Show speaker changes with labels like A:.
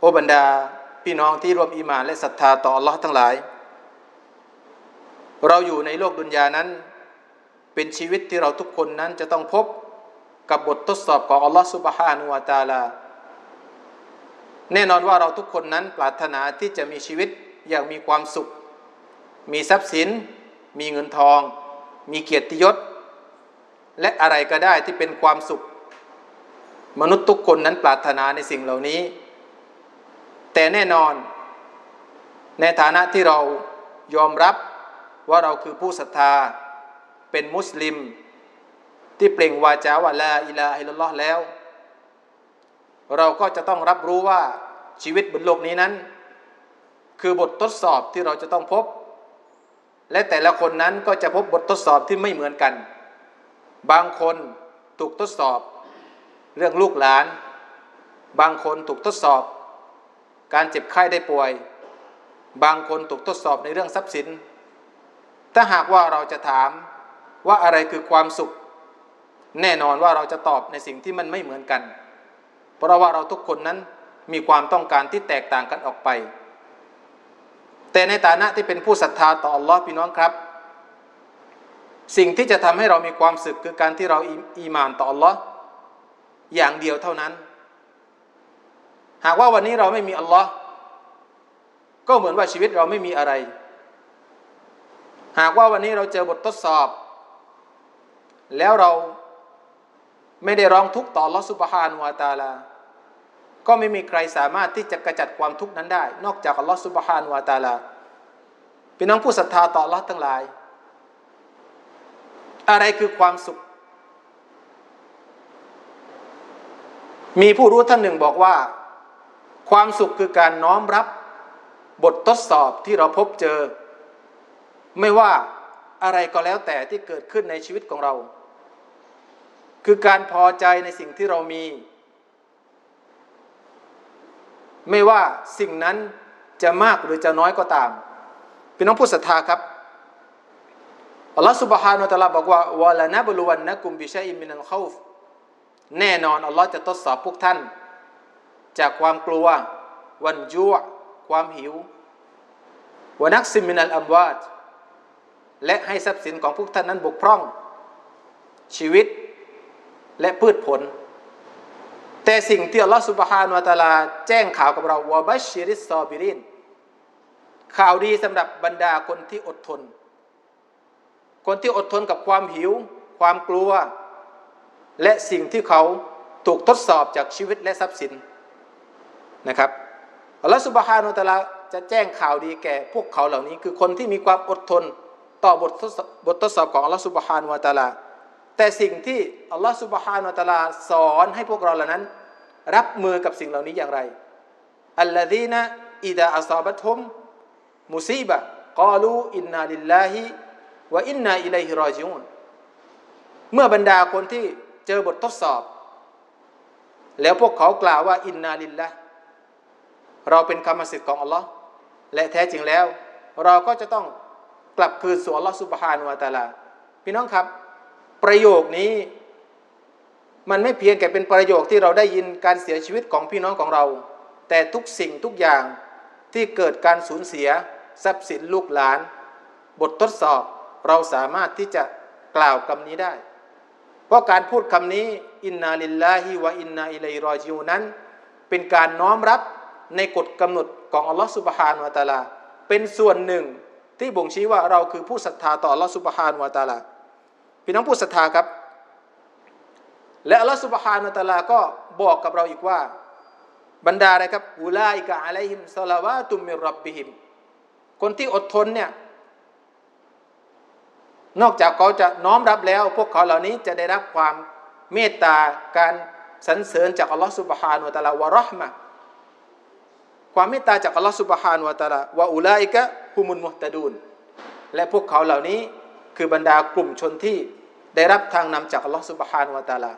A: โอบรรดาพี่น้องที่รวมอีมานและศรัทธาต่ออัลลอฮ์ทั้งหลาย เราอยู่ในโลกดุนยานั้น เป็นชีวิตที่เราทุกคนนั้นจะต้องพบกับบททดสอบของอัลลอฮ์สุบฮานุวาตาลา แน่นอนว่าเราทุกคนนั้นปรารถนาที่จะมีชีวิตอย่างมีความสุข มีทรัพย์สิน มีเงินทอง มีเกียรติยศ และอะไรก็ได้ที่เป็นความสุข มนุษย์ทุกคนนั้นปรารถนาในสิ่งเหล่านี้ แต่แน่นอน ในฐานะที่เรายอมรับว่าเราคือผู้ศรัทธาเป็นมุสลิม ที่เปล่งวาจาว่าลาอิลาฮิลลอฮ์แล้ว เราก็จะต้องรับรู้ว่าชีวิตบนโลกนี้นั้น คือบททดสอบที่เราจะต้องพบ และแต่ละคนนั้นก็จะพบบททดสอบที่ไม่เหมือนกัน บางคนถูกทดสอบ เรื่องลูกหลาน บางคนถูกทดสอบ การเจ็บไข้ได้ป่วย บางคนถูกทดสอบในเรื่องทรัพย์สิน ถ้าหากว่าเราจะถามว่าอะไรคือความสุข แน่นอนว่าเราจะตอบในสิ่งที่มันไม่เหมือนกัน เพราะว่าเราทุกคนนั้นมีความต้องการที่แตกต่างกันออกไป แต่ในฐานะที่เป็นผู้ศรัทธาต่ออัลลอฮ์พี่น้องครับ สิ่งที่จะทำให้เรามีความสุขคือการที่เราอีมานต่ออัลลอฮ์อย่างเดียวเท่านั้น หากว่าวันนี้เราไม่มีอัลลอฮ์ก็เหมือนว่าชีวิตเราไม่มีอะไร หากว่าวันนี้เราเจอบททดสอบ แล้วเราไม่ได้ร้องทุกข์ต่อลอสุบฮานุวาตาลา ก็ไม่มีใครสามารถที่จะกระจัดความทุกข์นั้นได้ นอกจากอัลลอฮฺสุบฮานุวาตาลาพี่น้องผู้ศรัทธาต่ออัลลอฮ์ทั้งหลาย อะไรคือความสุข มีผู้รู้ท่านหนึ่งบอกว่า ความสุขคือการน้อมรับบททดสอบที่เราพบเจอ ไม่ว่าอะไรก็แล้วแต่ที่เกิดขึ้นในชีวิตของเรา คือการพอใจในสิ่งที่เรามี ไม่ว่าสิ่งนั้นจะมากหรือจะน้อยก็ตามพี่น้องผู้ศรัทธาครับอัลลอฮฺสุบฮานุตะลาบอกว่าวะลานะบุลวันนะกุมบิชัยมินัลขาวฟแน่นอนอัลลอฮ์จะทดสอบพวกท่าน จากความกลัว วันยั่วความหิววนักซิมินัลอัมวาดและให้ทรัพย์สินของพวกท่านนั้นบกพร่อง ชีวิตและพืชผล แต่สิ่งที่อัลลอฮฺสุบฮานวะตาลา แจ้งข่าวกับเราวะบัชชิริสซอบิรินข่าวดีสำหรับบรรดาคนที่อดทน คนที่อดทนกับความหิว ความกลัว และสิ่งที่เขาถูกทดสอบจากชีวิตและทรัพย์สิน นะครับอัลลอฮฺสุบฮานุวะลาจะแจ้งข่าวดีแก่พวกเขาเหล่านี้ คือคนที่มีความอดทนต่อบททดบททดสอบของอัลลอฮฺสุบฮานุวะลา แต่สิ่งที่อัลลอฮฺสุบฮานุวะลาสอนให้พวกเราเหล่านั้น รับมือกับสิ่งเหล่านี้อย่างไรอัลลอฮีนะอิดาอัซาบัตุมมุซีบะกาลูอินนาลิลลาฮิวะอินนาอิลัยฮิรอจิอูนเมื่อบรรดาคนที่เจอบททดสอบ แล้วพวกเขากล่าวว่าอินนาลิลละ เราเป็นคำสิทธิ์ของอัลลอฮ์และแท้จริงแล้ว เราก็จะต้องกลับคืนสู่อัลลอฮ์สุบฮานุวะตาลาพี่น้องครับ ประโยคนี้มันไม่เพียงแค่เป็นประโยคที่เราได้ยินการเสียชีวิตของพี่น้องของเรา แต่ทุกสิ่งทุกอย่างที่เกิดการสูญเสีย ทรัพย์สินลูกหลาน บททดสอบเราสามารถที่จะกล่าวคำนี้ได้ เพราะการพูดคำนี้ อินนาลิลลาฮิวะอินนาอิลัยรอจิวนั้น เป็นการน้อมรับ ในกฎกำหนดของอัลลอฮฺสุบฮานวะตาลา เป็นส่วนหนึ่งที่บ่งชี้ว่าเราคือผู้ศรัทธาต่ออัลลอฮฺสุบฮานวะตาลาพี่น้องผู้ศรัทธาครับ และอัลลอฮฺสุบฮานวะตาลาก็บอกกับเราอีกว่า บรรดาอะไรครับอุลาอิกะอะลัยฮิมซาลาวาตุมมิรับบิฮิมคนที่อดทนเนี่ยนอกจากเขาจะน้อมรับแล้ว พวกเขาเหล่านี้จะได้รับความเมตตาการสรรเสริญจากอัลลอฮฺสุบฮานุวะตาลาวะรอห์มะ ความเมตตาจากอัลลอฮฺสุบฮานวะตาลาวะอุลาอิกะฮุมุนมุฮตะดูนและพวกเขาเหล่านี้คือบรรดากลุ่มชนที่ได้รับทางนำจากอัลลอฮฺสุบฮานวะตาลา